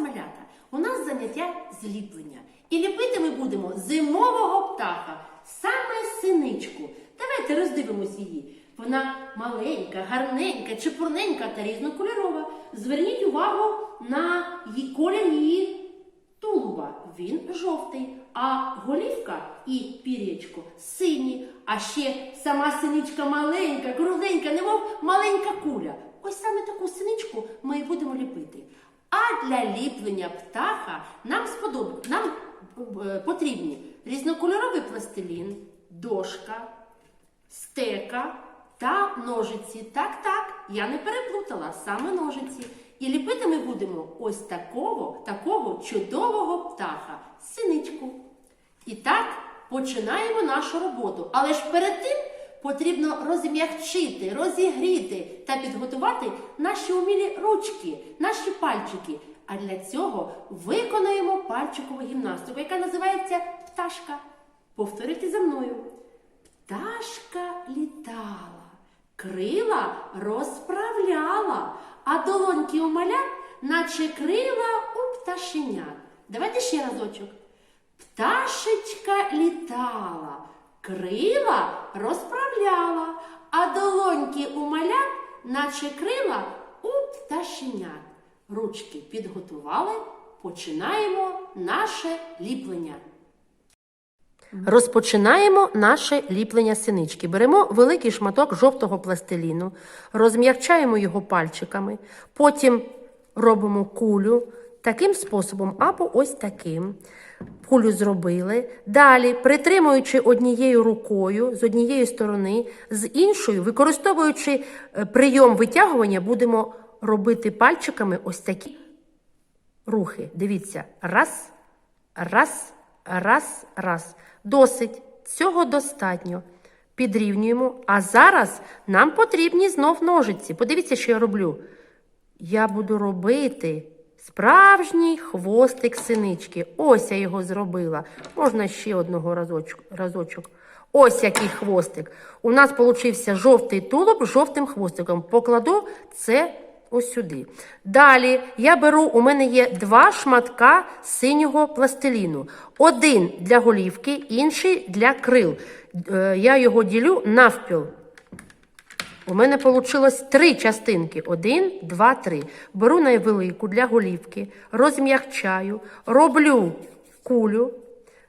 малята, у нас заняття зліплення. І ліпити ми будемо зимового птаха, саме синичку. Давайте роздивимось її. Вона маленька, гарненька, чепурненька та різнокольорова. Зверніть увагу на її колір її тулуба. Він жовтий, а голівка і пір'ячко сині. А ще сама синичка маленька, кругленька, немов маленька куля. Ось саме таку синичку ми будемо ліпити. А для ліплення птаха нам сподоб... нам е, потрібні різнокольоровий пластилін, дошка, стека та ножиці. Так, так, я не переплутала саме ножиці. І ліпити ми будемо ось такого, такого чудового птаха, синичку. І так починаємо нашу роботу. Але ж перед тим потрібно розм'якчити, розігріти та підготувати наші умілі ручки, наші пальчики. А для цього виконуємо пальчикову гімнастику, яка називається пташка. Повторюйте за мною. Пташка літала, крила розправляла, а долоньки у малят, наче крила у пташенят. Давайте ще разочок. Пташечка літала, крила розправляла, а долоньки у малят, наче крила у пташенят. Ручки підготували, починаємо наше ліплення. Розпочинаємо наше ліплення синички. Беремо великий шматок жовтого пластиліну, розм'якчаємо його пальчиками, потім робимо кулю таким способом або ось таким. Кулю зробили. Далі, притримуючи однією рукою з однієї сторони, з іншою, використовуючи е, прийом витягування, будемо робити пальчиками ось такі рухи. Дивіться, раз, раз, раз, раз. Досить. Цього достатньо. Підрівнюємо. А зараз нам потрібні знов ножиці. Подивіться, що я роблю. Я буду робити справжній хвостик синички. Ось я його зробила. Можна ще одного разочок. разочок. Ось який хвостик. У нас получився жовтий тулуб з жовтим хвостиком. Покладу це ось сюди. Далі я беру, у мене є два шматка синього пластиліну. Один для голівки, інший для крил. Е, Я його ділю навпіл. У мене вийшло три частинки: один, два, три. Беру найвелику для голівки, розм'якчаю, роблю кулю.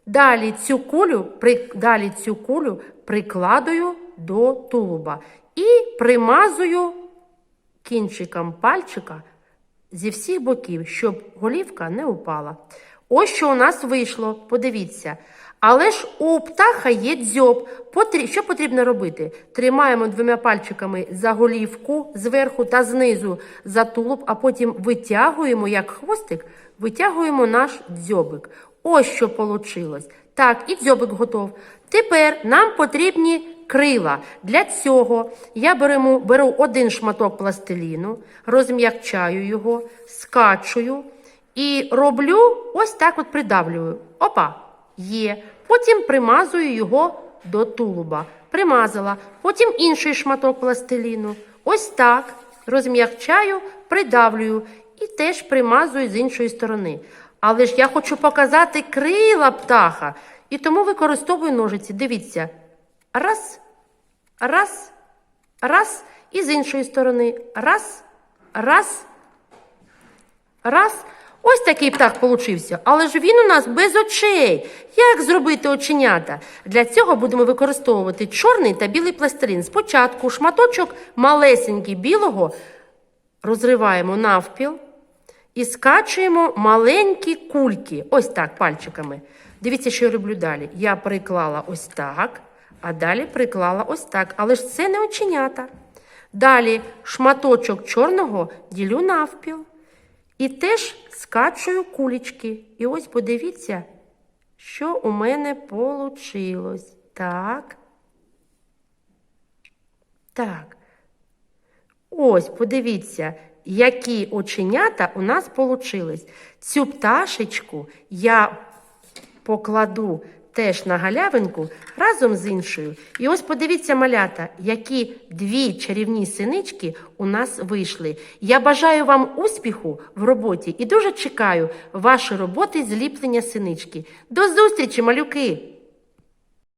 Далі цю кулю, при, далі цю кулю прикладую до тулуба і примазую кінчиком пальчика зі всіх боків, щоб голівка не упала. Ось що у нас вийшло, подивіться. Але ж у птаха є дзьоб. Що потрібно робити? Тримаємо двома пальчиками за голівку зверху та знизу за тулуб, а потім витягуємо, як хвостик, витягуємо наш дзьобик. Ось що вийшло. Так, і дзьобик готов. Тепер нам потрібні крила. Для цього я беру, беру один шматок пластиліну, розм'якчаю його, скачую і роблю ось так от придавлюю. Опа, є. Потім примазую його до тулуба. Примазала. Потім інший шматок пластиліну. Ось так. Розм'якчаю, придавлюю і теж примазую з іншої сторони. Але ж я хочу показати крила птаха. І тому використовую ножиці. Дивіться. Раз, раз, раз. І з іншої сторони. Раз, раз, раз. Ось такий птах получився. Але ж він у нас без очей. Як зробити оченята? Для цього будемо використовувати чорний та білий пластилін. Спочатку шматочок малесенький білого розриваємо навпіл і скачуємо маленькі кульки. Ось так, пальчиками. Дивіться, що я роблю далі. Я приклала ось так, а далі приклала ось так. Але ж це не оченята. Далі шматочок чорного ділю навпіл. І теж скачую кулечки. І ось подивіться, що у мене вийшло. Так. Так. Ось, подивіться, які оченята у нас вийшли. Цю пташечку я покладу теж на галявинку разом з іншою. І ось подивіться, малята, які дві чарівні синички у нас вийшли. Я бажаю вам успіху в роботі і дуже чекаю вашої роботи з ліплення синички. До зустрічі, малюки!